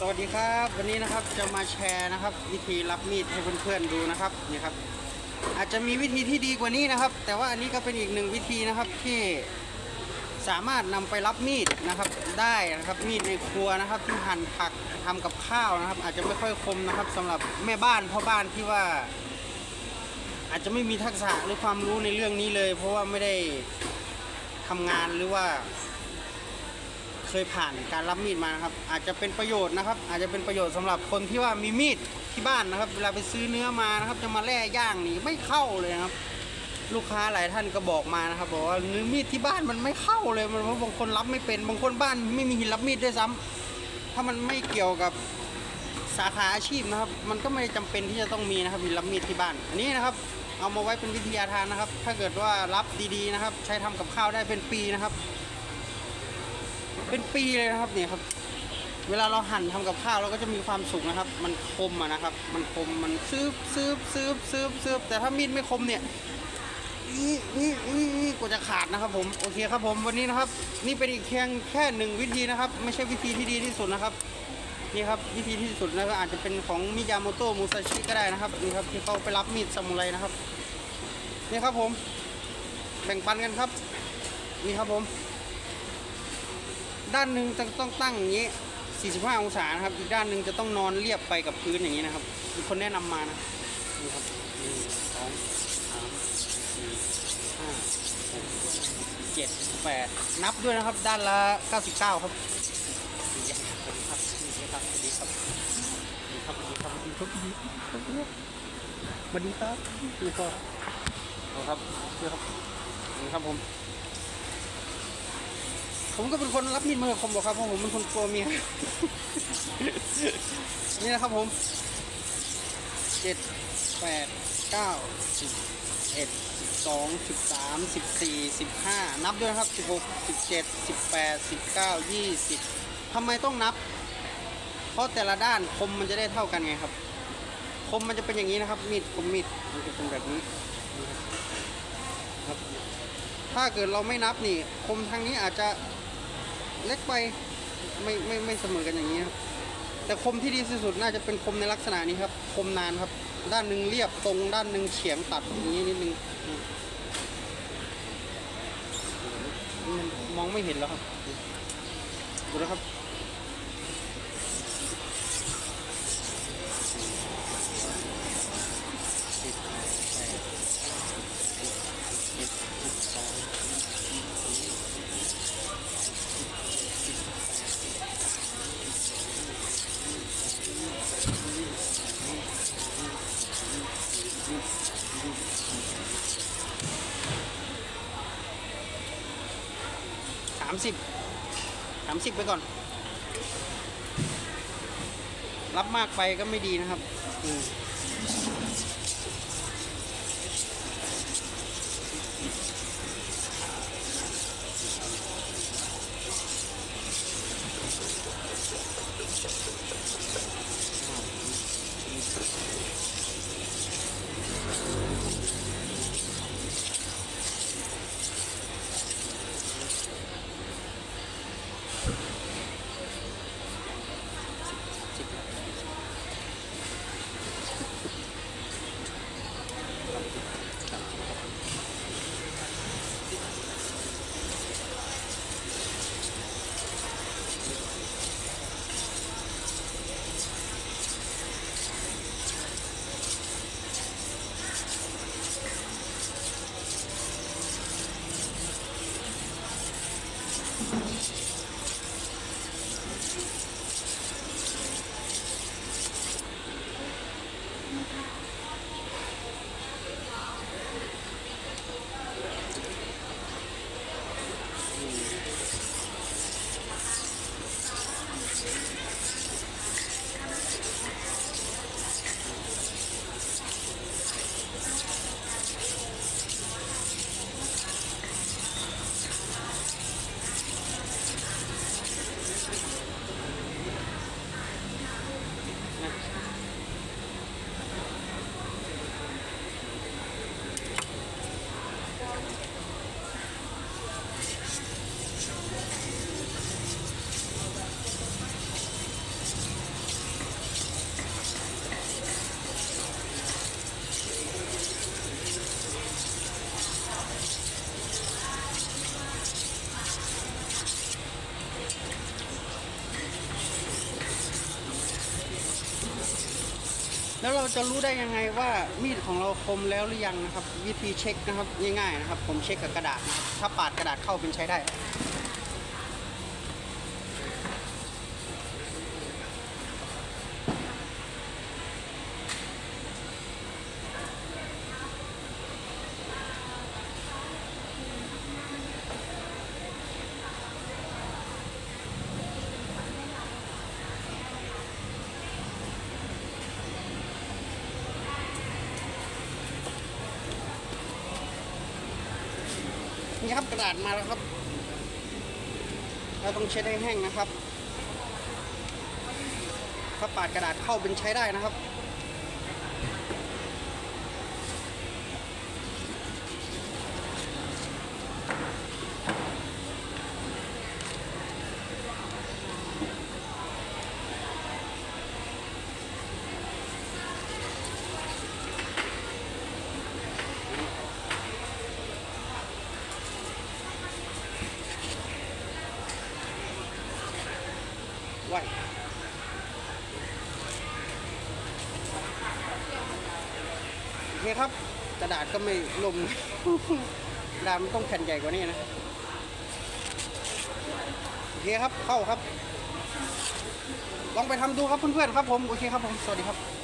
สวัสดีครับวันนี้นะครับจะมาแชร์นะครับ วิธีรับมีดให้เพื่อนๆดูนะครับนี่ครับ อาจจะมีวิธีที่ดีกว่านี้นะครับ แต่ว่าอันนี้ก็เป็นอีกหนึ่งวิธีนะครับที่สามารถนำไปรับมีดนะครับ ได้นะครับมีดในครัวนะครับ ที่หั่นผักทำกับข้าวนะครับ อาจจะไม่ค่อยคมนะครับสำหรับแม่บ้านพ่อบ้านที่ว่า อาจจะไม่มีทักษะหรือความรู้ในเรื่องนี้เลย เพราะว่าไม่ได้ทำงานหรือว่า เคยผ่านการรับมีดมานะครับ อาจจะเป็นประโยชน์นะครับ อาจจะเป็นประโยชน์สำหรับคนที่ว่ามีมีดที่บ้านนะครับ เวลาไปซื้อเนื้อมานะครับ จะมาแล่ย่างนี่ไม่เข้าเลยครับ ลูกค้าหลายท่านก็บอกมานะครับบอกว่าเนื้อมีดที่บ้านมันไม่เข้าเลยมันเพราะบางคนรับไม่เป็นบางคนบ้านไม่มีหินรับมีดด้วยซ้ำถ้ามันไม่เกี่ยวกับสาขาอาชีพนะครับ มันก็ไม่ได้จำเป็นที่จะต้องมีนะครับหินรับมีดที่บ้านอันนี้นะครับเอามาไว้เป็นวิทยาทานนะครับ ถ้าเกิดว่ารับดีๆนะครับ ใช้ทำกับข้าวได้เป็นปีนะครับ เป็นปีเลยนะครับเนี่ยครับ เวลาเราหั่นทำกับข้าวเราก็จะมีความสุขนะครับ มันคมอะนะครับ มันคมมันซืบซืบซืบซืบซืบแต่ถ้ามีดไม่คมเนี่ยนี่นี่นี่กว่าจะขาดนะครับผมโอเคครับผมวันนี้นะครับ นี่เป็นอีกแค่แค่หนึ่งวิธีนะครับ ไม่ใช่วิธีที่ดีที่สุดนะครับนี่ครับวิธีที่สุดนะครับอาจจะเป็นของมิยาโมโตะมูซาชิก็ได้นะครับนี่ครับที่เขาไปรับมีดซามูไรนะครับนี่ครับผมแบ่งปันกันครับนี่ครับผม ด้านหนึ่งจะต้องตั้งอย่างนี้ 45 องศานะครับ อีกด้านหนึ่งจะต้องนอนเรียบไปกับพื้นอย่างนี้นะครับมีคนแนะนำมานะนี่ครับหนึ่งสองสามสี่ห้าหกเจ็ดแปดนับด้วยนะครับ ด้านละ 99 ครับดีครับสวัสดีครับสวัสดีครับสวัสดีครับสวัสดีครับสวัสดีครับสวัสดีครับสวัสดีครับนี่ก็เอาครับเชื่อครับนี่ครับผม ผมก็เป็นคนรับมีดมือคมบอกครับเพราะผมเป็นคนกลัวเมียนี่นะครับผมเจ็ดแปดเก้าสิบเอ็ดสิบสองสิบสามสิบสี่สิบห้านับด้วยครับสิบหกสิบเจ็ดสิบแปดสิบเก้ายี่สิบทำไมต้องนับ เพราะแต่ละด้านคมมันจะได้เท่ากันไงครับ คมมันจะเป็นอย่างนี้นะครับ มีดคมมีดมันจะเป็นแบบนี้ครับถ้าเกิดเราไม่นับนี่ คมทางนี้อาจจะ เล็กไปไม่ไม่ไม่เสมอกันอย่างนี้ครับแต่คมที่ดีที่สุดน่าจะเป็นคมในลักษณะนี้ครับ คมนานครับ ด้านหนึ่งเรียบตรง ด้านหนึ่งเฉียงตัดอย่างนี้นิดนึงมองไม่เห็นแล้วครับดูนะครับ 30 30 ไปก่อน รับมากไปก็ไม่ดีนะครับอืม แล้วเราจะรู้ได้ยังไงว่ามีดของเราคมแล้วหรือยังนะครับ วิธีเช็คนะครับง่ายๆนะครับ ผมเช็คกับกระดาษนะครับถ้าปาดกระดาษเข้าเป็นใช้ได้ นี่ครับกระดาษมาแล้วครับ เราต้องเช็ดให้แห้งนะครับ ถ้าปาดกระดาษเข้าเป็นใช้ได้นะครับ ไหวโอเคครับกระดาษก็ไม่ลมกระดาษมันต้องแผ่นใหญ่กว่านี้นะโอเคครับเข้าครับ ลองไปทำดูครับเพื่อนๆครับผม โอเคครับผม สวัสดีครับ